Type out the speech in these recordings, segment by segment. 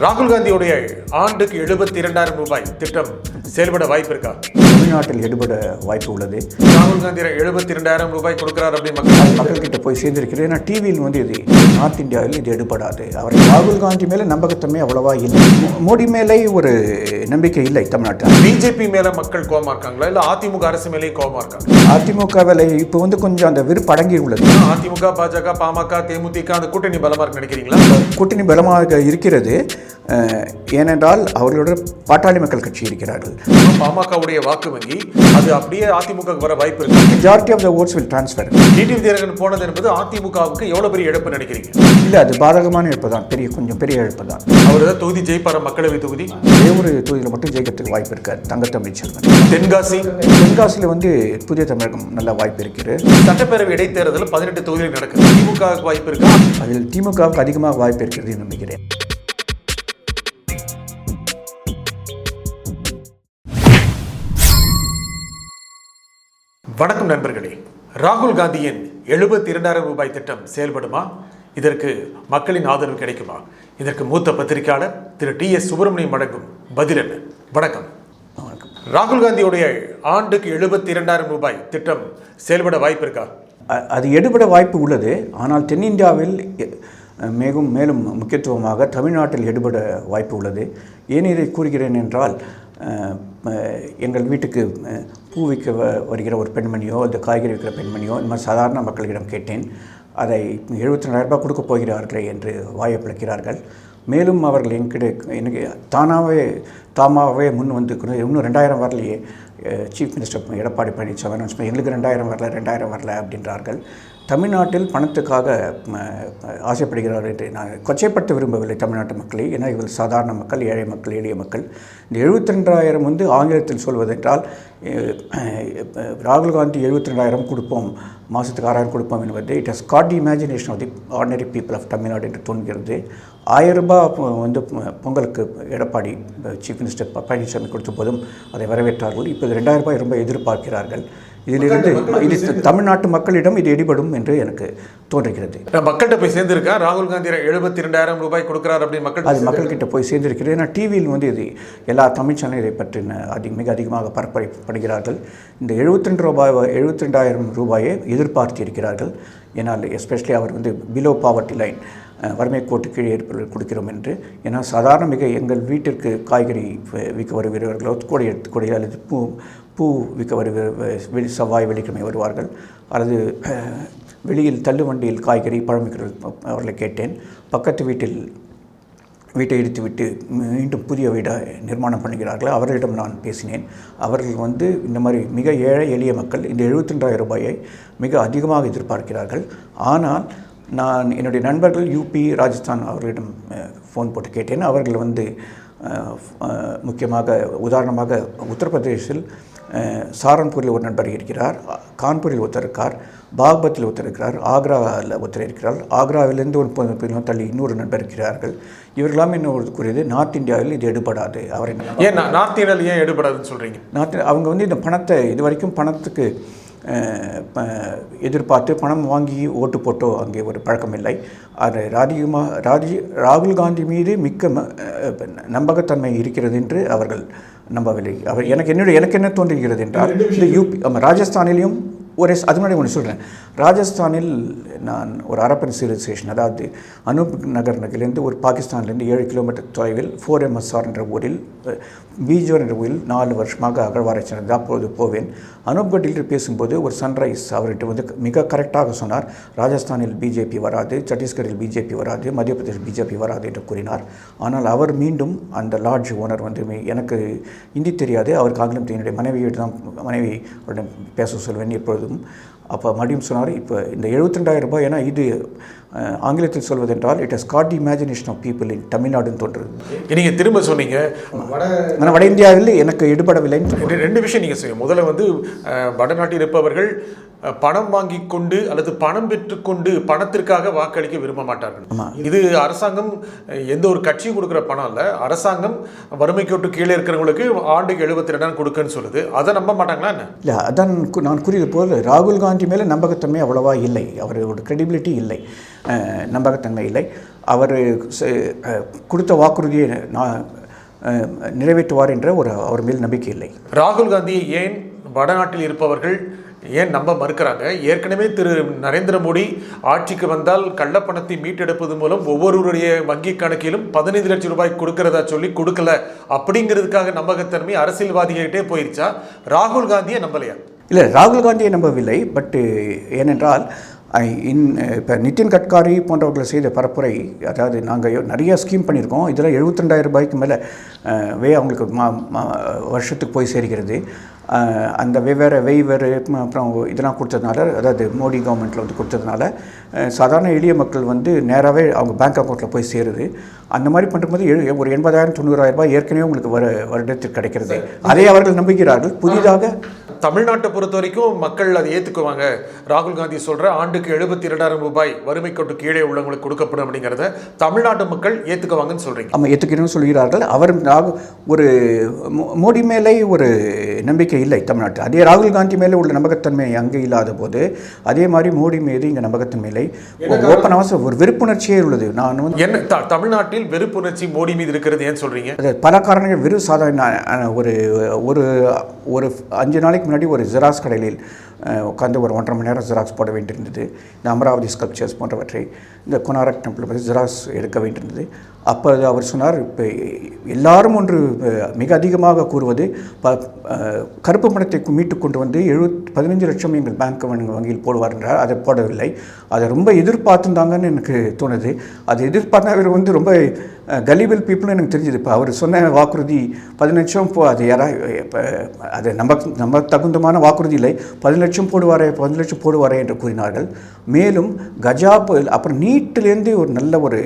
ராகுல் காந்தியுடைய ஆண்டுக்கு எழுபத்தி இரண்டாயிரம் ரூபாய் திட்டம் செயல்பட வாய்ப்பு இருக்கா தமிழ்நாட்டில் எடுபட வாய்ப்பு உள்ளது. ராகுல் காந்தி எழுபத்தி இரண்டாயிரம் ரூபாய் கொடுக்கிறார் அப்படின்னு மக்கள் மக்கள்கிட்ட போய் சேர்ந்திருக்கிறது. ஏன்னா டிவியில் வந்து இது நார்த் இந்தியாவில் இது எடுபடாது. அவர் ராகுல் காந்தி மேலே நம்பகத்தன்மை அவ்வளவா இல்லை. மோடி மேலே ஒரு நம்பிக்கை இல்லை தமிழ்நாட்டில். பிஜேபி மேல மக்கள் கோவமா இருக்காங்களா? இல்ல அதிமுக அரசு மேலேயும் கோவமா இருக்காங்க அதிமுக வேலை இப்போ வந்து கொஞ்சம் அந்த விருப்பு அடங்கி உள்ளது. அதிமுக பாஜக பாமக தேமுதிக அந்த கூட்டணி பலமா இருக்கு நினைக்கிறீங்களா? கூட்டணி பலமாக இருக்கிறது. ஏனென்றால் அவர்களோட பாட்டாளி மக்கள் கட்சி இருக்கிறார்கள். பாமகவுடைய வாக்கு வங்கி அது அப்படியே அதிமுக வர வாய்ப்பு இருக்கு. Majority of the votes will transfer TTV Dhinakaran போனது என்பது அதிமுகவுக்கு எவ்வளவு பெரிய இழப்பு நினைக்கிறீங்க? இல்லை அது பாதகமான இழப்பு தான் பெரிய கொஞ்சம் பெரிய இழப்பு தான் அவர் ஏதாவது தொகுதி ஜெயிப்பாரா மக்களவை தொகுதி? ஒரே ஒரு தொகுதியில் மட்டும் ஜெயிக்கிறதுக்கு வாய்ப்பு இருக்காது. தங்கத்தமிழ் செல்வன். தென்காசி? தென்காசியில் வந்து புதிய தமிழகம் நல்ல வாய்ப்பு இருக்கிறது சட்டப்பேரவை இடைத்தேர்தல் பதினெட்டு தொகுதியில் நடக்குது. திமுகவுக்கு வாய்ப்பு இருக்கா? அதில் திமுகவுக்கு அதிகமாக வாய்ப்பு இருக்கிறது என்று வணக்கம் நண்பர்களே. ராகுல் காந்தியின் எழுபத்தி இரண்டாயிரம் ரூபாய் திட்டம் செயல்படுமா? இதற்கு மக்களின் ஆதரவு கிடைக்குமா? இதற்கு மூத்த பத்திரிகையாளர் திரு டி எஸ் சுப்பிரமணியம் வழங்கும் பதில் என்ன? வணக்கம். வணக்கம். ராகுல் காந்தியுடைய ஆண்டுக்கு எழுபத்தி இரண்டாயிரம் ரூபாய் திட்டம் செயல்பட வாய்ப்பு இருக்கா? அது எடுபட வாய்ப்பு உள்ளது. ஆனால் தென்னிந்தியாவில் மேலும் மேலும் முக்கியத்துவமாக தமிழ்நாட்டில் எடுபட வாய்ப்பு உள்ளது. ஏன் இதை கூறுகிறேன் என்றால் எங்கள் வீட்டுக்கு பூ விற்க வருகிற ஒரு பெண்மணியோ இந்த காய்கறி விற்கிற பெண்மணியோ இந்த மாதிரி சாதாரண மக்களிடம் கேட்டேன். அதை எழுபத்தி ரெண்டாயிரரூபா கொடுக்க போகிறார்களே என்று வாயை பிழைக்கிறார்கள் மேலும் அவர்கள் என்கிட்ட எனக்கு தானாகவே தாமாகவே முன் வந்து இன்னும் ரெண்டாயிரம் வரலையே சீஃப் மினிஸ்டர் எடப்பாடி பழனிசாமி எங்களுக்கு ரெண்டாயிரம் வரல ரெண்டாயிரம் வரல அப்படின்றார்கள். தமிழ்நாட்டில் பணத்துக்காக ஆசைப்படுகிறார்கள் என்று நான் கொச்சைப்படுத்த விரும்பவில்லை தமிழ்நாட்டு மக்களை. ஏன்னா இவர்கள் சாதாரண மக்கள் ஏழை மக்கள் எளிய மக்கள். இந்த எழுபத்தி ரெண்டாயிரம் வந்து ஆங்கிலத்தில் சொல்வதென்றால் ராகுல் காந்தி எழுபத்தி ரெண்டாயிரம் கொடுப்போம் மாதத்துக்கு ஆறாயிரம் கொடுப்போம் என்பது it has got the imagination of the ordinary people of Tamil Nadu என்று தோன்கிறது ஆயிரம் ரூபாய் வந்து பொங்கலுக்கு எடப்பாடி சீஃப் மினிஸ்டர் பழனிசாமி கொடுத்த போதும் அதை வரவேற்றார்கள். இப்போது ரெண்டாயிரம் ரூபாய் ரொம்ப எதிர்பார்க்கிறார்கள். இதிலிருந்து இது தமிழ்நாட்டு மக்களிடம் இது எடிபடும் என்று எனக்கு தோன்றுகிறது. மக்கள்கிட்ட போய் சேர்ந்திருக்கா? ராகுல் காந்தி எழுபத்தி இரண்டாயிரம் ரூபாய் கொடுக்கிறார் அப்படின்னு மக்கள் அது மக்கள்கிட்ட போய் சேர்ந்திருக்கிறது. ஏன்னா டிவியில் வந்து இது எல்லா தமிழ் சேனலும் இதை பற்றின அதிக மிக அதிகமாக பரப்பப்படுகிறார்கள். இந்த எழுபத்தி ரெண்டு ரூபாய் எழுபத்தி ரெண்டாயிரம் ரூபாயை எதிர்பார்த்து இருக்கிறார்கள் ஏன்னால் எஸ்பெஷலி அவர் வந்து பிலோ பாவர்ட்டி லைன் வறுமை கோட்டு கீழே இருப்பவர்கள் கொடுக்கிறோம் என்று. ஏன்னா சாதாரண மிக எங்கள் வீட்டிற்கு காய்கறி விற்க வருகிறவர்களோ கொடை எடுத்து கொடை அல்லது பூ பூ விற்க வருகிற வெளி செவ்வாய் வெள்ளிக்கிழமை வருவார்கள். அல்லது வெளியில் தள்ளுவண்டியில் காய்கறி பழம் விற்கிறவர்கள் அவர்களை கேட்டேன். பக்கத்து வீட்டில் வீட்டை இடித்துவிட்டு மீண்டும் புதிய வீடை நிர்மாணம் பண்ணுகிறார்கள். அவர்களிடம் நான் பேசினேன். அவர்கள் வந்து இந்த மாதிரி மிக ஏழை எளிய மக்கள் இந்த எழுபத்தி ரெண்டாயிரம் ரூபாயை மிக அதிகமாக எதிர்பார்க்கிறார்கள். ஆனால் நான் என்னுடைய நண்பர்கள் யூபி ராஜஸ்தான் அவர்களிடம் ஃபோன் போட்டு கேட்டேன். அவர்கள் வந்து முக்கியமாக உதாரணமாக உத்தரப்பிரதேசில் சாரன்பூரில் ஒரு நண்பர் இருக்கிறார். கான்பூரில் ஒருத்தர் இருக்கார். பாக்பத்தில் ஒருத்தர் இருக்கிறார். ஆக்ராவில் ஒருத்தர் இருக்கிறார். ஆக்ராவிலிருந்து ஒரு பொ- பின்னர் தள்ளி இன்னொரு நண்பர் இருக்கிறார்கள். இவர்களாம் என்ன ஒரு கூறியது? நார்த் இந்தியாவில் இது எடுபடாது. அவரை ஏன் நா- நார்த் இந்தியாவில் ஏன் எடுபடாதுன்னு சொல்றீங்க? நார்த் அவங்க வந்து இந்த பணத்தை இது வரைக்கும் பணத்துக்கு எதிர்பார்த்து பணம் வாங்கி ஓட்டு போட்டோ அங்கே ஒரு பழக்கம் இல்லை. அது ராதிகமா ராஜி ராகுல் காந்தி மீது மிக்க நம்பகத்தன்மை இருக்கிறது என்று அவர்கள் நம்பவில்லை. அவர் எனக்கு என்னுடைய எனக்கு என்ன தோன்றுகிறது என்றால் இந்த யூபி ஆமாம் ராஜஸ்தானிலையும் ஒரு அது முன்னாடி ஒன்று சொல்கிறேன் ராஜஸ்தானில் நான் ஒரு அரப்பன் சிவிலைசேஷன் அதாவது அனூப் நகர் நகரிலிருந்து ஒரு பாகிஸ்தான்லேருந்து ஏழு கிலோமீட்டர் தொலைவில் ஃபோர் எம்எஸ்ஆர் என்ற ஊரில் பீஜோர் என்ற ஊரில் நாலு வருஷமாக அகழ்வாராய்ச்சி நடந்தது அப்பொழுது போவேன். அனூப்கட்டில் பேசும்போது ஒரு சன்ரைஸ் அவர்கிட்ட வந்து மிக கரெக்டாக சொன்னார். ராஜஸ்தானில் பிஜேபி வராது சத்தீஸ்கரில் பிஜேபி வராது மத்திய பிரதேஷ் பிஜேபி வராது என்று கூறினார். ஆனால் அவர் மீண்டும் அந்த லாட்ஜ் ஓனர் வந்து எனக்கு ஹிந்தி தெரியாது. அவருக்கு ஆங்கிலம் என்னுடைய மனைவியிடம் தான் மனைவி பேச சொல்வேன் எப்பொழுதும். அப்போ மறுபடியும் சொன்னார் இப்போ இந்த 72000 ரூபாய் ஏன்னா இது ஆங்கிலத்தில் சொல்வதென்றால் it has got imagination of people in தமிழ்நாடுன்னு தோன்றுறது நீங்க திரும்ப சொன்னீங்க. வட ஆனால் வட இந்தியாவில் எனக்கு எடுபடவில்லைன்னு ரெண்டு- ரெண்டு விஷயம் நீங்க செய்யும் முதல்ல வந்து வடநாட்டில் இருப்பவர்கள் பணம் வாங்கி கொண்டு அல்லது பணம் பெற்றுக்கொண்டு பணத்திற்காக வாக்களிக்க விரும்ப மாட்டார்கள். இது அரசாங்கம் எந்த ஒரு கட்சியும் கொடுக்குற பணம் இல்ல அரசாங்கம் வறுமைக்கோட்டு கீழே இருக்கிறவங்களுக்கு ஆண்டுக்கு எழுபத்தி ரெண்டாயிரம் கொடுக்குன்னு சொல்லுது. அதை நம்ப மாட்டாங்களா என்ன? இல்லை அதான் நான் கூறியது போல் ராகுல் காந்தி மேலே நம்பகத்தன்மை அவ்வளவா இல்லை. அவரோட credibility இல்லை. நம்பகத்தன்மை இல்லை. அவர் கொடுத்த வாக்குறுதியை நான் நிறைவேற்றுவார் என்ற ஒரு அவர் மேல் நம்பிக்கை இல்லை. ராகுல் காந்தியை ஏன் வடநாட்டில் இருப்பவர்கள் ஏன் நம்ப மறுக்கிறாங்க? ஏற்கனவே திரு நரேந்திர மோடி ஆட்சிக்கு வந்தால் கள்ளப்பணத்தை மீட்டெடுப்பது மூலம் ஒவ்வொருவருடைய வங்கி கணக்கிலும் பதினைந்து லட்சம் ரூபாய் கொடுக்கறதா சொல்லி கொடுக்கல. அப்படிங்கிறதுக்காக நம்பகத்தன்மை அரசியல்வாதிகிட்டே போயிருச்சா? ராகுல் காந்தியை நம்பலையா? இல்லை ராகுல் காந்தியை நம்பவில்லை. பட்டு ஏனென்றால் இன் இப்போ நிதின் கட்காரி போன்றவர்களை செய்த பரப்புரை அதாவது நாங்கள் நிறைய ஸ்கீம் பண்ணியிருக்கோம். இதில் 72000 ரூபாய்க்கு மேலே வே அவங்களுக்கு மா வருஷத்துக்கு போய் சேர்கிறது. அந்த வெவ்வேறு வெய்வேறு ம- அப்புறம் இதெல்லாம் கொடுத்ததுனால அதாவது மோடி கவர்மெண்ட்டில் வந்து கொடுத்ததுனால சாதாரண எளிய மக்கள் வந்து நேராகவே அவங்க பேங்க் அக்கௌண்ட்டில் போய் சேருது. அந்த மாதிரி பண்ணும்போது ஒரு எண்பதாயிரம் தொண்ணூறாயிரம் ரூபாய் ஏற்கனவே உங்களுக்கு வர வருடத்திற்கு கிடைக்கிறது. அதை அவர்கள் நம்புகிறார்கள். புதிதாக தமிழ்நாட்டை பொறுத்த வரைக்கும் மக்கள் அதை ஏத்துக்குவாங்க. ராகுல் காந்தி சொல்ற ஆண்டுக்கு எழுபத்தி இரண்டாயிரம் ரூபாய் வறுமை கோட்டு கீழே உள்ளவங்களுக்கு கொடுக்கப்படும் அப்படிங்கிறத தமிழ்நாட்டு மக்கள் ஏத்துக்குவாங்கன்னு சொல்றீங்க. ஆமாம் ஏற்றுக்கிறேன்னு சொல்கிறார்கள். அவர் ஒரு மோடி மேலே ஒரு நம்பிக்கை இல்லை தமிழ்நாட்டில். அதே ராகுல் காந்தி மேலே உள்ள நம்பகத்தன்மை அங்கே இல்லாத போது அதே மாதிரி மோடி மீது இங்கே நம்பகத்தன்மை இல்லை. ஓப்பன் அவசரம் ஒரு வெறுப்புணர்ச்சியே உள்ளது. நான் வந்து என்ன தமிழ்நாட்டில் வெறுப்புணர்ச்சி மோடி மீது இருக்கிறது ஏன் சொல்றீங்க? அது பல காரணங்கள். வெறும் சாதாரண ஒரு ஒரு ஒரு அஞ்சு நாளைக்கு முன்னாடி ஒரு ஜெராக்ஸ் கடையில் உட்காந்து ஒரு ஒன்றரை மணி நேரம் ஜெராக்ஸ் போட வேண்டியிருந்தது. இந்த அமராவதி ஸ்கல்ப்சர்ஸ் போன்றவற்றை இந்த கொனாரக் டெம்பிள் பற்றி ஜெராக்ஸ் எடுக்க வேண்டியிருந்தது. அப்போ அவர் சொன்னார் இப்போ எல்லாரும் ஒன்று மிக அதிகமாக கூறுவது ப கருப்பு பணத்தை மீட்டு கொண்டு வந்து எழுபத் பதினஞ்சு லட்சம் எங்கள் பேங்க் வங்கியில் போடுவார் என்றார். அதை போடவில்லை. அதை ரொம்ப எதிர்பார்த்துருந்தாங்கன்னு எனக்கு தோணுது. அது எதிர்பார்த்தவர் வந்து ரொம்ப கலிபிள் பீப்புளும் எனக்கு தெரிஞ்சுது. இப்போ அவர் சொன்ன வாக்குறுதி பதினஞ்சு லட்சம் போ அது யாரா இப்போ அது நம்ம நம்ம தகுந்தமான வாக்குறுதி இல்லை. பதினஞ்சு லட்சம் போடுவாரே பதினஞ்சு லட்சம் போடுவாரே என்று கூறினார்கள். மேலும் கஜா புயல் அப்புறம் நீட்டிலேருந்து ஒரு நல்ல ஒரு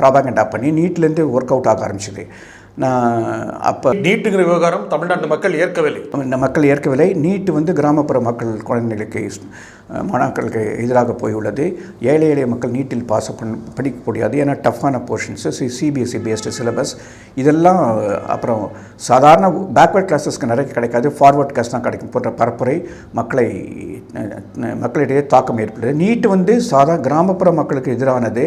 ப்ராபாகண்டா பண்ணி நீட்லேருந்து ஒர்க் அவுட் ஆக ஆரம்பிச்சது. நான் அப்போ நீட்டுங்கிற விவகாரம் தமிழ்நாட்டு மக்கள் ஏற்கவில்லை. இந்த மக்கள் ஏற்கவில்லை. நீட் வந்து கிராமப்புற மக்கள் குழந்தைகளுக்கு மாணாக்கர்களுக்கு எதிராக போயுள்ளது. ஏழை எளிய மக்கள் நீட்டில் பாஸ் பண்ண படிக்க முடியாது. ஏன்னா டஃப்பான portions C CBSE based syllabus இதெல்லாம் அப்புறம் சாதாரண பேக்வர்ட் கிளாஸஸ்க்கு நிறைய கிடைக்காது. ஃபார்வர்ட் கிளாஸ் தான் கிடைக்கும். போன்ற பரப்புரை மக்களை மக்களிடையே தாக்கம் ஏற்படுது. நீட் வந்து சாதா கிராமப்புற மக்களுக்கு எதிரானது.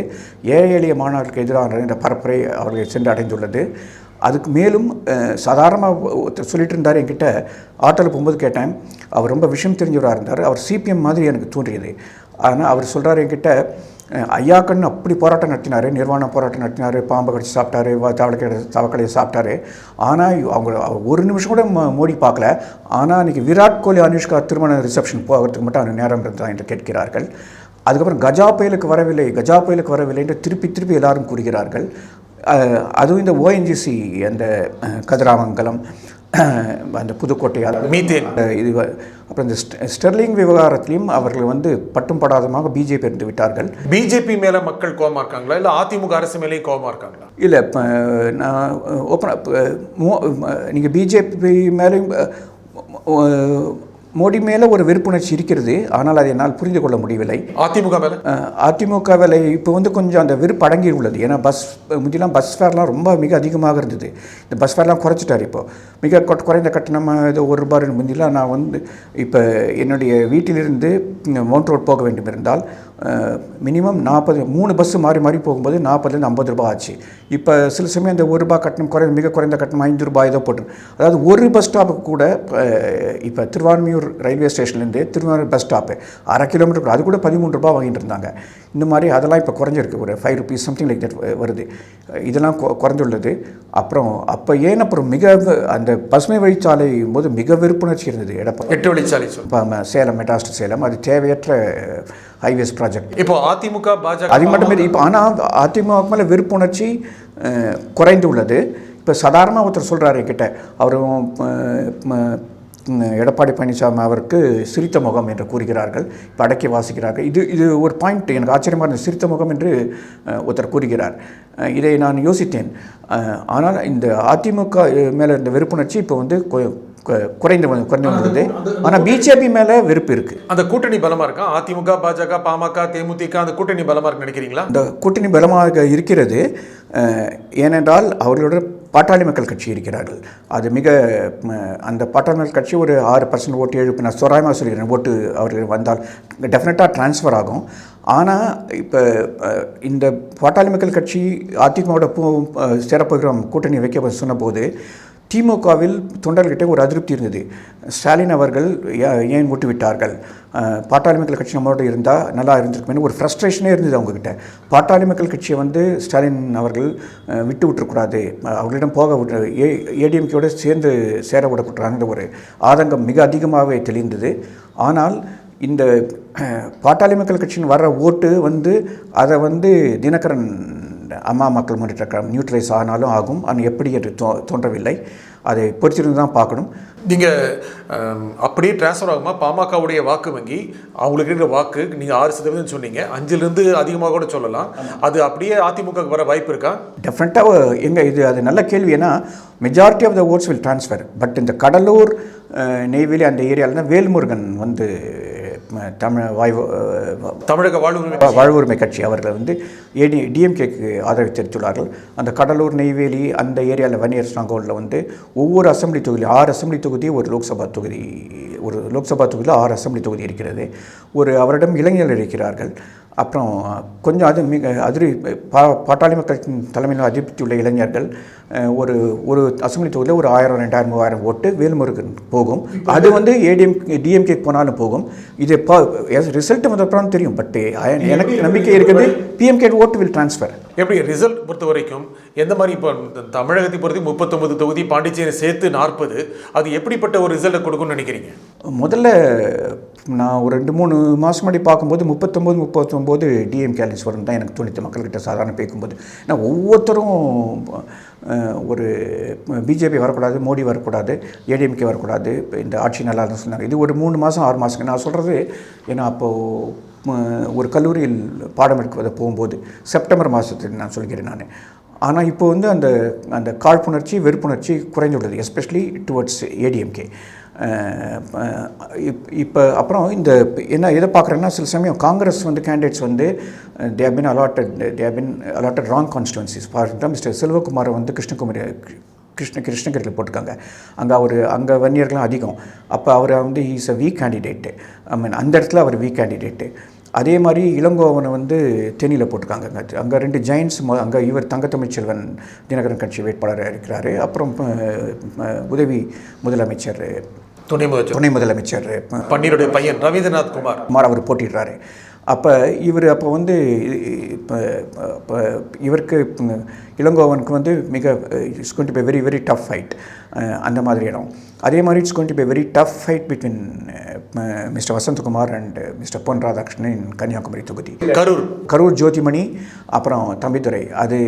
ஏழை எளிய மாணவர்களுக்கு எதிரானது என்ற பரப்புரை அவர்கள் சென்று அடைந்துள்ளது அதுக்கு மேலும் சாதாரணமாக ஒருத்தர் சொல்லிட்டு இருந்தார் என்கிட்ட ஆட்டோவில் போகும்போது கேட்டேன். அவர் ரொம்ப விஷயம் தெரிஞ்சவராக இருந்தார். அவர் சிபிஎம் மாதிரி எனக்கு தோன்றியது. ஆனால் அவர் சொல்கிறார் என்கிட்ட அஹ், அப்படி போராட்டம் நடத்தினார். நிர்வாண போராட்டம் நடத்தினார். பாம்பை கடிச்சு சாப்பிட்டாரு. தவளக்கடை தவக்கடையை சாப்பிட்டாரு. ஆனால் அவங்க ஒரு நிமிஷம் கூட மோடி பார்க்கல. ஆனால் அன்றைக்கி விராட் கோலி அனுஷ்கா திருமண ரிசப்ஷன் போகிறதுக்கு மட்டும் அவர் நேரம் இருந்தால் என்று கேட்கிறார்கள். அதுக்கப்புறம் கஜா புயலுக்கு வரவில்லை கஜா புயலுக்கு வரவில்லை என்று திருப்பி திருப்பி எல்லாரும் கூறுகிறார்கள். அதுவும் இந்த ஓஎன்ஜிசி அந்த கதிராமங்கலம் அந்த புதுக்கோட்டை அது- மீத்தேன் இது அப்புறம் இந்த ஸ்டெ- ஸ்டெர்லிங் விவகாரத்திலையும் அவர்கள் வந்து பட்டும் படாதமாக பிஜேபி இருந்து விட்டார்கள். பிஜேபி மேல மக்கள் கோவமா இருக்காங்களா? இல்ல அதிமுக அரசு மேலேயும் கோவமா இருக்காங்களா? இல்லை இப்போ நான் ஓப்பன் நீங்கள் பிஜேபி மேலேயும் மோடி மேலே ஒரு வெறுப்புணர்ச்சி இருக்கிறது. ஆனால் அதை என்னால் புரிந்து கொள்ள முடியவில்லை. அதிமுக மேல? அதிமுக விலை இப்போ வந்து கொஞ்சம் அந்த வெறுப்பு அடங்கி உள்ளது. ஏன்னா பஸ் முந்திலாம் பஸ் ஃபேர்லாம் ரொம்ப மிக அதிகமாக இருந்தது. இந்த பஸ் ஃபேர்லாம் குறைச்சிட்டார் இப்போ. மிக குறைந்த கட்டணம் இது ஒரு ரூபாய் முந்திலாம் நான் வந்து இப்போ என்னுடைய வீட்டிலிருந்து மவுண்ட் ரோட் போக வேண்டும் இருந்தால் மினிமம் நாற்பது மூணு பஸ்ஸு மாறி மாறி போகும்போது நாற்பதுலேருந்து ஐம்பது ரூபாய் ஆச்சு. இப்போ சில சமயம் அந்த ஒரு ரூபாய் கட்டணம் குறை மிக குறைந்த கட்டணம் ஐந்து ரூபாய் ஏதோ போட்டு அதாவது ஒரு பஸ் ஸ்டாப்புக்கு கூட இப்போ திருவான்மியூர் ரயில்வே ஸ்டேஷன்லேருந்து திருவாரூர் பஸ் ஸ்டாப்பு அரை கிலோமீட்டர் அது கூட பதிமூணு ரூபாய் வாங்கிட்டு இருந்தாங்க. இந்த மாதிரி அதெல்லாம் இப்போ குறைஞ்சிருக்கு. ஒரு five rupees something like that வருது. இதெல்லாம் கொ- குறைந்துள்ளது. அப்புறம் அப்போ ஏன் அப்புறம் மிக அந்த பசுமை வழிச்சாலை போது மிக வெறுப்புணர்ச்சி இருந்தது எடப்பாடி. எட்டு வழிச்சாலை சேலம் மெட்ராஸ் to சேலம். அது தேவையற்ற ஹைவேஸ் ப்ராஜெக்ட் இப்போ அதிமுக பாஜக அது மட்டுமே இப்போ ஆனால் அதிமுக மேலே வெறுப்புணர்ச்சி அஹ், குறைந்து உள்ளது. இப்போ சாதாரணமாக ஒருத்தர் சொல்கிறாரு கிட்ட ம், எடப்பாடி பழனிசாமி அவருக்கு சிரித்த முகம் என்று கூறுகிறார்கள் இப்போ அடக்கி வாசிக்கிறார்கள். இது இது ஒரு பாயிண்ட் எனக்கு ஆச்சரியமாக இருந்தது சிரித்த முகம் என்று ஒருத்தர் கூறுகிறார். இதை நான் யோசித்தேன். ஆனால் இந்த அதிமுக மேலே இருந்த வெறுப்புணர்ச்சி இப்போ வந்து குறைந்து வந்து- குறைந்து வந்தது. ஆனால் பிஜேபி மேலே வெறுப்பு இருக்குது அந்த கூட்டணி பலமா இருக்கா? அதிமுக பாஜக பாமக தேமுதிக அந்த கூட்டணி பலமா இருக்கு நினைக்கிறீங்களா? இந்த கூட்டணி பலமாக இருக்கிறது. ஏனென்றால் அவர்களோட பாட்டாளி மக்கள் கட்சி இருக்கிறார்கள். அது மிக அந்த பாட்டாளி மக்கள் கட்சி ஒரு ஆறு பர்சன்ட் ஓட்டு ஏழு நான் தோராயமாக சொல்கிறேன் ஓட்டு அவர்கள் வந்தால் டெஃபினட்டாக ட்ரான்ஸ்ஃபர் ஆகும். ஆனால் இப்போ இந்த பாட்டாளி மக்கள் கட்சி அதிமுகவோட சேரப்போகிறோம் கூட்டணி வைக்க சொன்னபோது திமுகவில் தொண்டர்கிட்ட ஒரு அதிருப்தி இருந்தது. ஸ்டாலின் அவர்கள் ஏன் விட்டு விட்டார்கள் பாட்டாளி மக்கள் கட்சி நம்மளோட இருந்தால் நல்லா இருந்திருக்குமே ஒரு ஃப்ரஸ்ட்ரேஷனே இருந்தது அவங்கக்கிட்ட பாட்டாளி மக்கள் கட்சியை வந்து ஸ்டாலின் அவர்கள் விட்டு விட்டுறக்கூடாது. அவர்களிடம் போக விட்டு ஏ ஏடிஎம்கேயோடு சேர்ந்து சேர விடக்கூடாதுன்ற ஒரு ஆதங்கம் மிக அதிகமாகவே தெளிந்தது. ஆனால் இந்த பாட்டாளி மக்கள் கட்சியின் வர்ற ஓட்டு வந்து அதை வந்து தினகரன் அம்மா மக்கள் முன்னேற்ற கழகம் நியூட்ரலைஸ் ஆனாலும் ஆகும். ஆனால் எப்படி என்று தோ தோன்றவில்லை. அதை பொறுத்திருந்து தான் பார்க்கணும். நீங்க அம், அப்படியே டிரான்ஸ்ஃபர் ஆகுமா? பாமகவுடைய வாக்கு வங்கி அவங்களுக்கு இருக்கிற வாக்கு நீங்க ஆறு சதவீதம் சொன்னீங்க. அஞ்சுல இருந்து அதிகமாக கூட சொல்லலாம். அது அப்படியே அதிமுக வர வாய்ப்பு இருக்கா? டெஃபினட்டாக எங்கே இது அது நல்ல கேள்வி. ஏன்னா majority of the votes will transfer but இந்த கடலூர் நெய்வேலி அந்த ஏரியாவில் தான் வேல்முருகன் வந்து தமிழ் வாய்வு தமிழக வாழ்வுரிமை வாழ்வுரிமை கட்சி அவர்கள் வந்து ஏடி டிஎம்கேக்கு ஆதரவு தெரிவித்துள்ளார்கள். அந்த கடலூர் நெய்வேலி அந்த ஏரியாவில் வன்னியர் ஸ்ட்ராங்கோல்டில் வந்து ஒவ்வொரு அசெம்பிளி தொகுதி ஆறு அசெம்பிளி தொகுதி ஒரு லோக்சபா தொகுதி ஒரு லோக்சபா தொகுதியில் ஆறு அசெம்பிளி தொகுதி இருக்கிறது. ஒரு அவரிடம் இளைஞர்கள் இருக்கிறார்கள். அப்புறம் கொஞ்சம் அது மிக அதிரி பா பாட்டாளி மக்கள் தலைமையில் அதிருப்தி உள்ள இளைஞர்கள் ஒரு ஒரு அசெம்பிளி தொகுதியில் ஒரு ஆயிரம் ரெண்டாயிரம் மூவாயிரம் ஓட்டு வேல்முருகன் போகும். அது வந்து ஏடிஎம் டிஎம்கே போனாலும் போகும். இது ரிசல்ட் வந்தப்பறம் தெரியும் பட் எனக்கு நம்பிக்கை இருக்குது பிஎம்கே ஓட்டு வில் ட்ரான்ஸ்ஃபர் எப்படி ரிசல்ட் பொறுத்த வரைக்கும் எந்த மாதிரி இப்போ இந்த தமிழகத்தை பொறுத்து முப்பத்தொம்பது தொகுதி பாண்டிச்சேரி சேர்த்து நாற்பது அது எப்படிப்பட்ட ஒரு ரிசல்ட்டை கொடுக்கும்னு நினைக்கிறீங்க? முதல்ல நான் ஒரு ரெண்டு மூணு மாதம் முன்னாடி பார்க்கும்போது முப்பத்தொம்போது முப்பத்தொம்போது டிஎம் கேலன்ஸ் வரும் தான் எனக்கு தோணித்து மக்கள்கிட்ட சாதாரண பேக்கும்போது. ஏன்னா ஒவ்வொருத்தரும் ஒரு பிஜேபி வரக்கூடாது மோடி வரக்கூடாது ஏடிஎம்கே வரக்கூடாது இந்த ஆட்சி நல்லா சொன்னாங்க. இது ஒரு மூணு மாதம் ஆறு மாதம் நான் சொல்கிறது ஏன்னா அப்போது ஒரு கல்லூரியில் பாடம் எடுக்க போகும்போது செப்டம்பர் மாதத்தில் நான் சொல்கிறேன் நான். ஆனால் இப்போ வந்து அந்த அந்த காழ்ப்புணர்ச்சி வெறுப்புணர்ச்சி குறைந்துள்ளது எஸ்பெஷலி டுவர்ட்ஸ் ஏடிஎம்கே இப்போ அப்புறம் இந்த என்ன எதை பார்க்குறேன்னா சில சமயம் காங்கிரஸ் வந்து கேண்டிடேட்ஸ் வந்து they been been allotted they been been allotted wrong constituencies for example mister செல்வகுமாரை வந்து கிருஷ்ணகுமாரி கிருஷ்ண கிருஷ்ணகிரியில் போட்டிருக்காங்க. அங்கே அவர் அங்கே வன்னியர்கள்லாம் அதிகம். அப்போ அவரை வந்து is a weak candidate I mean அந்த இடத்துல அவர் வீக் கேண்டிடேட்டு அதே மாதிரி இளங்கோவனை வந்து தேனியில் போட்டிருக்காங்க. அங்கே அங்கே ரெண்டு ஜெயின்ஸ் அங்கே இவர் தங்கத்தமிழ்ச்செல்வன் தினகரன் கட்சி வேட்பாளராக இருக்கிறாரு. அப்புறம் உதவி முதலமைச்சர் துணை முதலமைச்சர். துணை முதலமைச்சர் பன்னீருடைய பையன் ரவீந்திரநாத் குமார். குமார் அவர் போட்டிடுறாரு அப்போ இவர் அப்போ வந்து இப்போ இப்போ இவருக்கு இளங்கோவனுக்கு வந்து மிக it's going to be very very tough fight அந்த மாதிரி இடம். அதே மாதிரி it's going to be very tough fight between mister Vasanthakumar and mister Pon Radhakrishnan Kanniyakumari தொகுதி. கரூர். கரூர் ஜோதிமணி அப்புறம் தம்பிதுரை. அது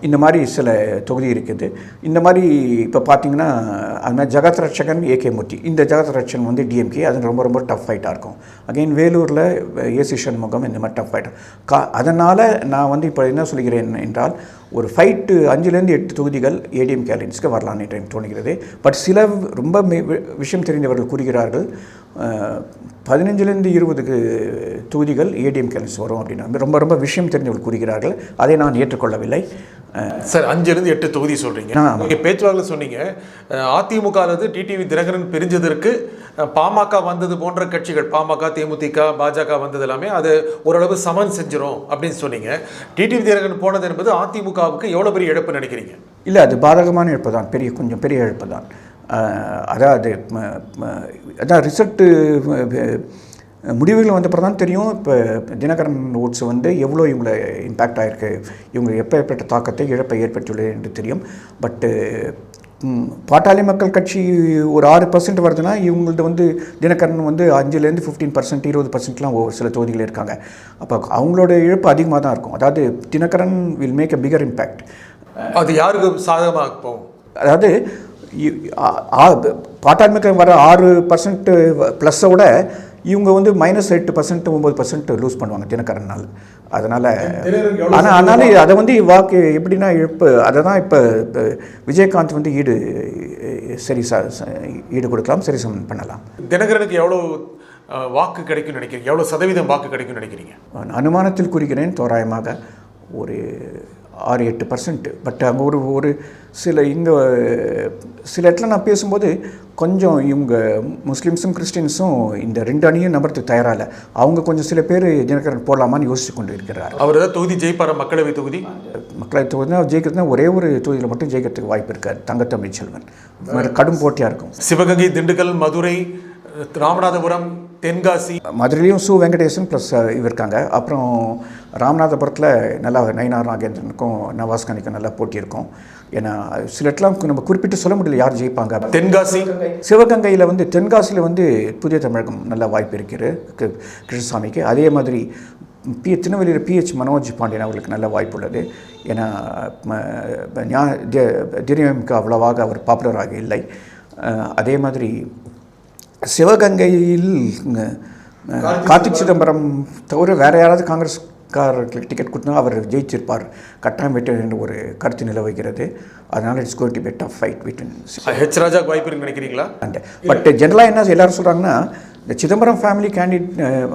இந்த மாதிரி சில தொகுதி இருக்குது. இந்த மாதிரி இப்போ பார்த்தீங்கன்னா அது மாதிரி ஜெகத் ரட்சகன் ஏகே மூர்த்தி. இந்த ஜெகத் ரட்சகன் வந்து டிஎம்கே அது ரொம்ப ரொம்ப டஃப் ஃபைட்டாக இருக்கும். அகைன் வேலூரில் ஏசி சண்முகம் இந்த மாதிரி டஃப் ஃபைட் கா அதனால் நான் வந்து இப்போ என்ன சொல்கிறேன் என்றால் ஒரு ஃபைட்டு அஞ்சுலேருந்து எட்டு தொகுதிகள் ஏடிஎம் கேலன்ஸ்க்கு வரலான்னு எனக்கு தோணுகிறது. பட் சில ரொம்ப மே- வி- விஷயம் தெரிந்தவர்கள் கூறுகிறார்கள் பதினஞ்சுலேருந்து இருபதுக்கு தொகுதிகள் ஏடிஎம் கேலன்ஸ் வரும் அப்படின்னு ரொம்ப ரொம்ப விஷயம் தெரிந்தவர்கள் கூறுகிறார்கள். அதை நான் ஏற்றுக்கொள்ளவில்லை. சார் அஞ்சுலேருந்து எட்டு தொகுதி சொல்றீங்க. ஆ. நீங்க பேச்சுவாக்கில் சொன்னீங்க அஹ், அதிமுக அல்லது டிடிவி தினகரன் பிரிஞ்சதற்கு பாமக வந்தது போன்ற கட்சிகள் பாமக தேமுதிக பாஜக வந்தது எல்லாமே அது ஓரளவு சமன் செஞ்சிரும் அப்படின்னு சொன்னீங்க. டிடிவி தினகரன் போனது என்பது அதிமுகவுக்கு எவ்வளவு பெரிய இழப்பு நினைக்கிறீங்க? இல்லை அது பாதகமான இழப்பு தான் பெரிய கொஞ்சம் பெரிய இழப்பு தான் அதாவது அதான் ரிசல்ட்டு முடிவுகள் வந்தப்பறம் தான் தெரியும். இப்போ தினகரன் ஓட்ஸ் வந்து எவ்வளோ இவங்களை இம்பேக்ட் ஆகிருக்கு இவங்க எப்பேற்பட்ட தாக்கத்தை இழப்பை ஏற்படுத்தியுள்ளது என்று தெரியும். பட்டு பாட்டாளி மக்கள் கட்சி ஒரு ஆறு பர்சன்ட் வருதுன்னா இவங்களது வந்து தினகரன் வந்து அஞ்சுலேருந்து ஃபிஃப்டீன் பர்சன்ட் இருபது பர்சன்ட்லாம் ஒரு சில தொகுதிகள் இருக்காங்க. அப்போ அவங்களோட இழப்பு அதிகமாக தான் இருக்கும். அதாவது Dhinakaran will make a bigger impact அது யாருக்கு சாதகமாக போகும்? அதாவது மக்கள் வர ஆறு பர்சன்ட் ப்ளஸ்ஸை விட இவங்க வந்து மைனஸ் எட்டு பர்சன்ட் ஒம்பது பர்சன்ட் லூஸ் பண்ணுவாங்க தினகரனால் அதனால் ஆனால் அதனால் அதை வந்து வாக்கு எப்படின்னா இப்போ அதை தான் இப்போ விஜயகாந்த் வந்து ஈடு சரி ஈடு கொடுக்கலாம் சரி சமன் பண்ணலாம். தினகரனுக்கு எவ்வளோ வாக்கு கிடைக்கும்னு நினைக்கிறீங்க? எவ்வளோ சதவீதம் வாக்கு கிடைக்கும்னு நினைக்கிறீங்க? நான் அனுமானத்தில் குறிக்கிறேன் தோராயமாக ஒரு ஆறு எட்டு பர்சன்ட் பட் அங்கே ஒரு ஒரு சில இங்கே சில இடத்துல நான் பேசும்போது கொஞ்சம் இவங்க முஸ்லீம்ஸும் கிறிஸ்டின்ஸும் இந்த ரெண்டு அணியும் நம்புறதுக்கு தயாராக இல்லை. அவங்க கொஞ்சம் சில பேர் தினகரன் போடலாமான்னு யோசிச்சு கொண்டு இருக்கிறார் அவர் ஏதாவது தொகுதி ஜெயிப்பாரா? மக்களவை தொகுதி? மக்களவை தொகுதினா ஜெயிக்கிறதுனா ஒரே ஒரு தொகுதியில் மட்டும் ஜெயிக்கிறதுக்கு வாய்ப்பு இருக்காது. தங்கத்தமிழ் செல்வன். கடும் போட்டியாக இருக்கும். சிவகங்கை திண்டுக்கல் மதுரை ராமநாதபுரம் தென்காசி. மதுரையிலையும் சு வெங்கடேசன் ப்ளஸ் இவர் இருக்காங்க. அப்புறம் ராமநாதபுரத்தில் நல்லா நயினார் நாகேந்திரனுக்கும் நவாஸ் கானிக்கும் நல்லா போட்டி இருக்கும். ஏன்னா சில இடத்துல நம்ம குறிப்பிட்டு சொல்ல முடியல யார் ஜெயிப்பாங்க. தென்காசி. சிவகங்கையில் வந்து தென்காசியில் வந்து புதிய தமிழகம் நல்ல வாய்ப்பு இருக்கிறது கிருஷ்ணசாமிக்கு. அதே மாதிரி பி திருநெல்வேலியில் பிஹெச் மனோஜ் பாண்டியன் அவர்களுக்கு நல்ல வாய்ப்பு உள்ளது. ஏன்னா ம- ஞா- தி- திரியமுக்கு அவ்வளவாக அவர் பாப்புலராக இல்லை. அதே மாதிரி சிவகங்கையில் கார்த்திக் சிதம்பரம். தவிர வேறு யாராவது காங்கிரஸ்காரர்களுக்கு டிக்கெட் கொடுத்தா அவர் ஜெயிச்சிருப்பார். கட்டாயம் வெற்றி என்ற ஒரு கருத்து நிலவுகிறது அதனால் it's going to bet of fight between H ராஜாக்கு வாய்ப்பு நினைக்கிறீங்களா? அந்த பட் ஜென்ரலாக என்ன எல்லாரும் சொல்கிறாங்கன்னா இந்த Chidambaram family candid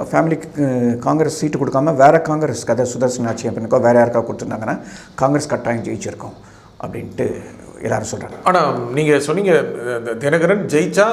family Congress seat கொடுக்காம வேற காங்கிரஸ் கதை சுதர்சன் ஆட்சி அப்படின்னுக்கோ வேற யாருக்கா கொடுத்துருந்தாங்கன்னா காங்கிரஸ் கட்டாயம் ஜெயிச்சிருக்கோம் அப்படின்ட்டு எல்லாரும் சொல்கிறாங்க ஆனால் நீங்கள் சொன்னீங்க தினகரன் ஜெயிச்சா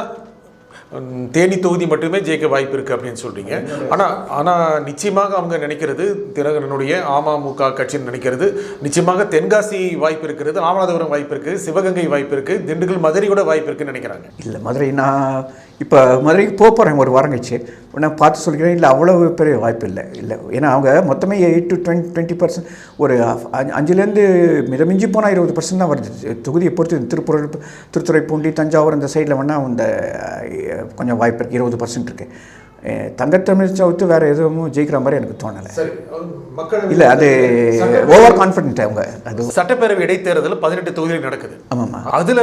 தேனி தொகுதி மட்டுமே ஜெயிக்க வாய்ப்பு இருக்குது அப்படின்னு சொல்கிறீங்க ஆனால் ஆனால் நிச்சயமாக அவங்க நினைக்கிறது தினகரனுடைய அமமுக கட்சின்னு நினைக்கிறது நிச்சயமாக தென்காசி வாய்ப்பு இருக்கிறது ராமநாதபுரம் வாய்ப்பு இருக்குது சிவகங்கை வாய்ப்பு இருக்குது திண்டுக்கல் மதுரை கூட வாய்ப்பு இருக்குன்னு நினைக்கிறாங்க. இல்லை மதுரை நான் இப்போ மதுரைக்கு போக போகிறேன் ஒரு வாரம் கழிச்சு. நான் பார்த்து சொல்கிறேன் இல்லை அவ்வளவு பெரிய வாய்ப்பு இல்லை இல்லை. ஏன்னா அவங்க மொத்தமே eight to twenty twenty percent ஒரு அஞ்சு- அஞ்சுலேருந்து மிதமிஞ்சி போனால் இருபது பர்சன்ட் தான் வருது. தொகுதியை பொறுத்து திருப்பூர் திருத்துறைப்பூண்டி தஞ்சாவூர் அந்த சைடில் வேணால் அந்த கொஞ்சம் வாய்ப்பு இருக்குது இருபது பர்சன்ட் இருக்குது தங்கத்தமிழ் சவுத்து வேறு எதுவும் ஜெயிக்கிற மாதிரி எனக்கு தோணலை. சரி மக்கள் இல்லை அது ஓவர் கான்ஃபிடென்ட் அவங்க. அது சட்டப்பேரவை இடைத்தேர்தல் பதினெட்டு தொகுதியில் நடக்குது. ஆமாம்மா. அதில்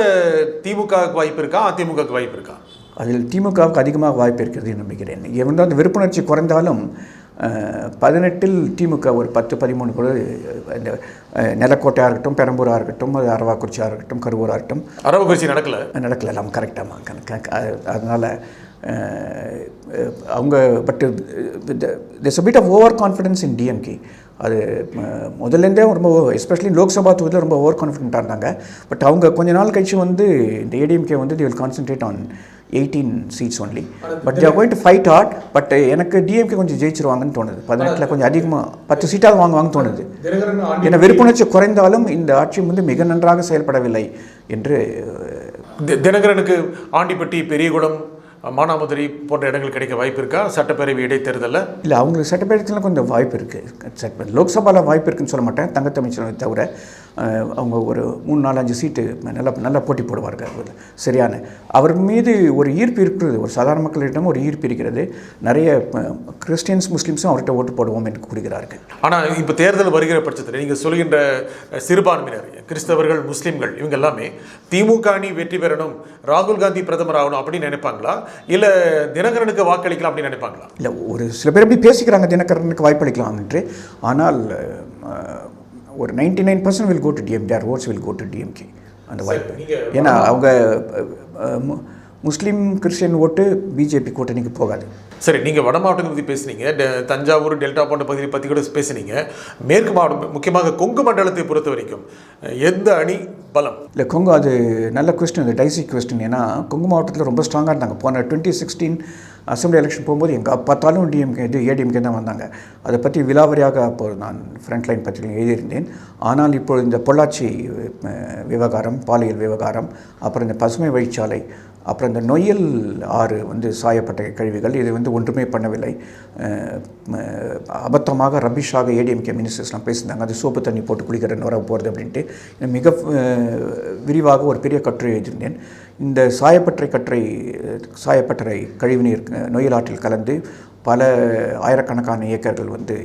திமுகவுக்கு வாய்ப்பு இருக்கா அதிமுகவுக்கு வாய்ப்பு இருக்கா? அதில் திமுகவுக்கு அதிகமாக வாய்ப்பு இருக்கிறது என்று நம்புகிறேன். வந்து அந்த விருப்புணர்ச்சி குறைந்தாலும் பதினெட்டில் திமுக ஒரு பத்து பதிமூணு கூட இந்த நிலக்கோட்டையாக இருக்கட்டும் பெரம்பூராக இருக்கட்டும் அது அரவாக்குறிச்சியாக இருக்கட்டும் கருவூராக இருக்கட்டும். அரவக்குறிச்சி நடக்கல? நடக்கல. எல்லாம் கரெக்டாக கணக்கு அதனால் அவங்க but this bit of over confidence in DMK அது முதல்லேருந்தே ரொம்ப எஸ்பெஷலி லோக்சபா தொகுதியில் ரொம்ப ஓவர் கான்ஃபிடென்ட்டாக இருந்தாங்க. பட் அவங்க கொஞ்ச நாள் கழிச்சு வந்து இந்த ஏடிஎம்கே வந்து they will concentrate on eighteen seats only but there going to fight hard but எனக்கு டிஎம்கே கொஞ்சம் ஜெயிச்சிருவாங்கன்னு தோணுது. பதினெட்டில் கொஞ்சம் அதிகமாக பத்து சீட்டாவது வாங்குவாங்கன்னு தோணுது. ஏன்னா விருப்புணர்ச்சி குறைந்தாலும் இந்த ஆட்சி வந்து மிக நன்றாக செயல்படவில்லை என்று தினகரனுக்கு ஆண்டிப்பட்டி பெரியகுளம் மானாமதுரை போன்ற இடங்கள் கிடைக்க வாய்ப்பு இருக்கா? சட்டப்பேரவை இடைத்தேர்தலில்? இல்லை அவங்களுக்கு சட்டப்பேரத்தில் கொஞ்சம் வாய்ப்பு இருக்குது லோக்சபாவில் வாய்ப்பு இருக்குன்னு சொல்ல மாட்டேன் தங்கத்தமிழ்ச்சனை தவிர. அவங்க ஒரு மூணு நாலு அஞ்சு சீட்டு நல்ல நல்ல போட்டி போடுவார்கள். அவர் சரியான. அவர் மீது ஒரு ஈர்ப்பு இருக்கிறது. ஒரு சாதாரண மக்களிடம் ஒரு ஈர்ப்பு இருக்கிறது. நிறைய கிறிஸ்டியன்ஸ் முஸ்லீம்ஸும் அவர்கிட்ட ஓட்டு போடுவோம் என்று கூறுகிறார்கள். ஆனால் இப்போ தேர்தல் வருகிற பட்சத்தில் நீங்கள் சொல்கின்ற சிறுபான்மையினர் கிறிஸ்தவர்கள் முஸ்லீம்கள் இவங்க எல்லாமே திமுக அணி வெற்றி பெறணும் ராகுல் காந்தி பிரதமர் ஆகணும் அப்படின்னு நினைப்பாங்களா? இல்லை தினகரனுக்கு வாக்களிக்கலாம் அப்படின்னு நினைப்பாங்களா? இல்லை ஒரு சில பேர் எப்படி பேசிக்கிறாங்க தினகரனுக்கு வாய்ப்பளிக்கலாம் என்று. ஆனால் ஒரு ninety nine percent will go to DM their votes will go to DMK அந்த வாய்ப்பு. ஏன்னா அவங்க முஸ்லீம் கிறிஸ்டியன் ஓட்டு பிஜேபி கூட்டணிக்கு போகாது. சரி நீங்கள் வட மாவட்டங்களை பற்றி பேசுனீங்க தஞ்சாவூர் டெல்டா போன்ற பகுதியை பற்றி கூட பேசுனீங்க. மேற்கு மாவட்டம் முக்கியமாக கொங்கு மண்டலத்தை பொறுத்த வரைக்கும் எந்த அணி பலம்? இல்லை கொங்கு அது நல்ல கொஸ்டின் அது டைசி கொஸ்டின் ஏன்னா கொங்கு மாவட்டத்தில் ரொம்ப ஸ்ட்ராங்காக இருந்தாங்க. போன டுவெண்ட்டி சிக்ஸ்டீன் அசம்பிளி எலெக்ஷன் போகும்போது எங்கே பார்த்தாலும் டிஎம்கே இது ஏடிஎம்கே தான் வந்தாங்க. அதை பற்றி விலாவரியாக அப்போது நான் ஃப்ரண்ட்லைன் லைன் எழுதியிருந்தேன். ஆனால் இப்போ இந்த பொள்ளாச்சி விவகாரம் பாலியல் விவகாரம் அப்புறம் இந்த பசுமை வழிச்சாலை அப்புறம் இந்த நொய்யல் ஆறு வந்து சாயப்பட்ட கழிவுகள் இது வந்து ஒன்றுமே பண்ணவில்லை. அபத்தமாக ரபிஷாக ஏடிஎம்கே மினிஸ்டர்ஸ்லாம் பேசியிருந்தாங்க. அது சோப்பு தண்ணி போட்டு குளிக்கிற நுர போகிறது அப்படின்ட்டு. மிக விரிவாக ஒரு பெரிய கட்டுரை எழுதியிருந்தேன். இந்த சாயப்பட்டறை கற்றை சாயப்பட்டறை கழிவுநீர் நொயிலாற்றில் கலந்து பல ஆயிரக்கணக்கான ஏக்கர்கள் வந்து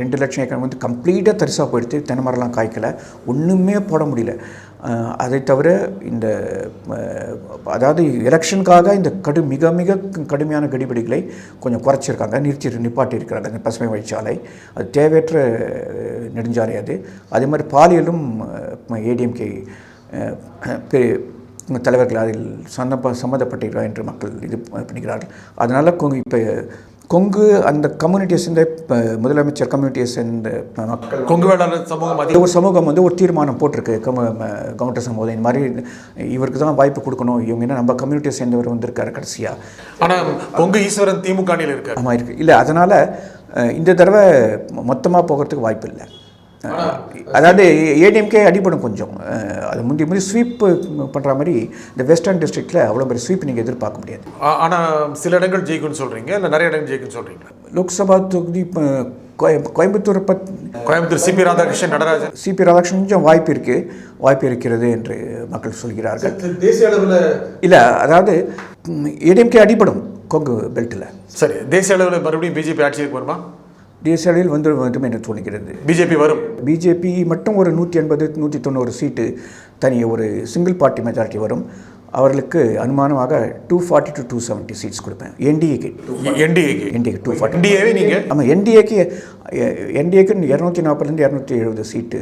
ரெண்டு லட்சம் ஏக்கர் வந்து கம்ப்ளீட்டாக தரிசாக போயிடுத்து தென்னை காய்க்கலை காய்க்கல. ஒன்றுமே போட முடியல. அதை தவிர இந்த அதாவது எலெக்ஷனுக்காக இந்த கடு மிக மிக கடுமையான கடிபிடிகளை கொஞ்சம் குறைச்சிருக்காங்க. நிறுத்தி நிப்பாட்டி இருக்கிறாங்க பசுமை வழிச்சாலை அது தேவையற்ற நெடுஞ்சாலை அது. அதே மாதிரி பாலியலும் ஏடிஎம்கே தலைவர்கள் அதில் சந்தப்ப சம்மந்தப்பட்டிருக்கிறார் என்று மக்கள் இது பண்ணிக்கிறார்கள். அதனால் கொங்கு இப்போ கொங்கு அந்த கம்யூனிட்டியை சேர்ந்த இப்போ முதலமைச்சர் கம்யூனிட்டியை சேர்ந்த மக்கள் கொங்கு வேளாளர் சமூகம் இந்த ஒரு சமூகம் வந்து ஒரு தீர்மானம் போட்டிருக்கு. கம கவுண்டர் சமூகம். இந்த மாதிரி இவருக்கு தான் வாய்ப்பு கொடுக்கணும். இவங்க என்ன நம்ம கம்யூனிட்டியை சேர்ந்தவர் வந்திருக்காரு கடைசியாக ஆனா கொங்கு ஈஸ்வரன் திமுக இருக்காரு. ஆமாம் இருக்குது இல்லை அதனால் இந்த தடவை மொத்தமாக போகிறதுக்கு வாய்ப்பு இல்லை. அதாவது ஏடிஎம்கே அடிபடும் கொஞ்சம். அது முந்தி முந்தி ஸ்வீப் பண்ணுற மாதிரி இந்த வெஸ்டர்ன் டிஸ்ட்ரிக்டில் அவ்வளோ பெரிய ஸ்வீப் நீங்கள் எதிர்பார்க்க முடியாது. ஆ- ஆனா சில இடங்கள் ஜெயிக்கும்னு சொல்றீங்க இல்ல நிறைய இடங்கள் ஜெயிக்கும்னு சொல்றீங்களா? லோக்சபா தொகுதி கோயம்புத்தூர் பத் கோயம்புத்தூர் சிபி ராதாகிருஷ்ணன் நடராஜன். சிபி ராதாகிருஷ்ணன் கொஞ்சம் வாய்ப்பு இருக்குது வாய்ப்பு இருக்கிறது என்று மக்கள் சொல்கிறார்கள். தேசிய அளவில் இல்லை அதாவது ஏடிஎம்கே அடிபடும் கொங்கு பெல்ட்டில் சரி தேசிய அளவில் மறுபடியும் பிஜேபி ஆட்சிக்கு வருமா? தேசிய அளவில் வந்து வந்து என்று தோணுகிறது. பிஜேபி வரும். பிஜேபி மட்டும் ஒரு நூற்றி எண்பது நூற்றி தொண்ணூறு சீட்டு தனி ஒரு சிங்கிள் பார்ட்டி மெஜாரிட்டி வரும். அவர்களுக்கு அனுமானமாக two forty to two seventy seats கொடுப்பேன். என்டிஏக்கு என்டிஏக்கு என்டிஏக்கு டூ ஃபார்ட்டி என்டிஏவே நீங்க? ஆமாம் என்டிஏக்கு என்டிஏக்கு இரநூத்தி நாற்பதுலேருந்து இரநூத்தி எழுபது சீட்டு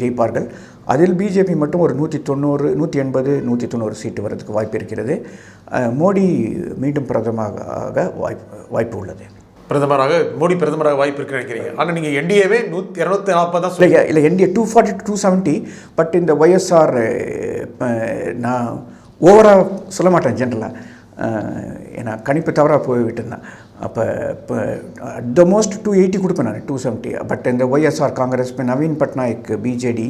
ஜெயிப்பார்கள். அதில் பிஜேபி மட்டும் ஒரு நூற்றி தொண்ணூறு நூற்றி எண்பது நூற்றி தொண்ணூறு சீட்டு வரதுக்கு வாய்ப்பு இருக்கிறது. மோடி மீண்டும் பிரதமராக வாய்ப்பு வாய்ப்பு உள்ளது. பிரதமராக மோடி பிரதமராக வாய்ப்பு இருக்கு நினைக்கிறீங்க. ஆனால் நீங்கள் என்டிஏவே நூற்றி இரநூத்தி நாற்பது தான் இல்லை இல்லை NDA two forty two seventy but இந்த ஒய்எஸ்ஆர் நான் ஓவராக சொல்ல மாட்டேன் ஜென்ரலாக ஏன்னா கணிப்பு தவறாக போய்விட்டேன் அப்போ இப்போ at the most two eighty கொடுப்பேன் நான் டூ செவன்ட்டி பட் இந்த ஒய்எஸ்ஆர் காங்கிரஸ் இப்போ நவீன் பட்நாயக் பிஜேடி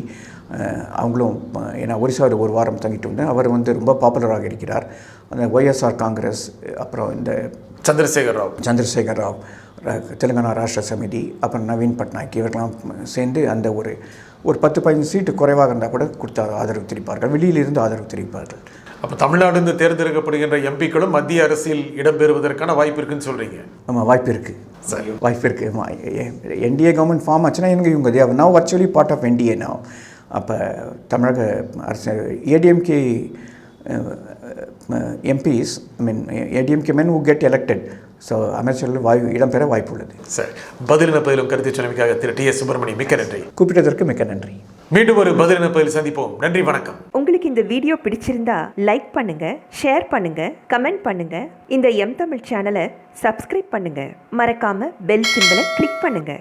அவங்களும் ஏன்னா ஒரிசாவில் ஒரு வாரம் தங்கிட்டு வந்தேன். அவர் வந்து ரொம்ப பாப்புலராக இருக்கிறார். அந்த ஒய்எஸ்ஆர் காங்கிரஸ் அப்புறம் இந்த சந்திரசேகர் ராவ். சந்திரசேகர் ராவ் தெலுங்கானா ராஷ்டிர சமிதி அப்புறம் நவீன் பட்நாயக் இவர்களாம் சேர்ந்து அந்த ஒரு ஒரு பத்து பதினஞ்சு சீட்டு குறைவாக இருந்தால் கூட கொடுத்து ஆதரவு தெரிவிப்பார்கள். வெளியிலிருந்து ஆதரவு தெரிவிப்பார்கள். அப்ப தமிழ்நாடு இருந்து தேர்ந்தெடுக்கப்படுகின்ற எம்பிக்களும் மத்திய அரசில் இடம்பெறுவதற்கான வாய்ப்பு இருக்குன்னு சொல்றீங்க. ஆமாம் வாய்ப்பு இருக்குது சரி. வாய்ப்பு இருக்குது என்டிஏ கவர்மெண்ட் ஃபார்ம் ஆச்சுன்னா எனக்கு இவங்க தேவை. Now virtually part of NDA now. அப்போ தமிழக அரசு ADMK MPs I mean ADMK men who get elected. So அமைச்சர்கள் வாய்ப்பு இடம்பெற வாய்ப்பு உள்ளது சரி. பதிலின பதிலும் கருத்து சொன்னமைக்காக திரு டி எஸ் சுப்பிரமணியம் மிக்க நன்றி. கூப்பிட்டதற்கு மிக்க நன்றி. மீண்டும் ஒரு பதிலின பதில் சந்திப்போம். நன்றி வணக்கம். உங்களுக்கு இந்த வீடியோ பிடிச்சிருந்தா லைக் பண்ணுங்க ஷேர் பண்ணுங்க கமெண்ட் பண்ணுங்க. இந்த எம் தமிழ் சேனலை சப்ஸ்கிரைப் பண்ணுங்க. மறக்காம பெல் சிம்பலை கிளிக் பண்ணுங்க.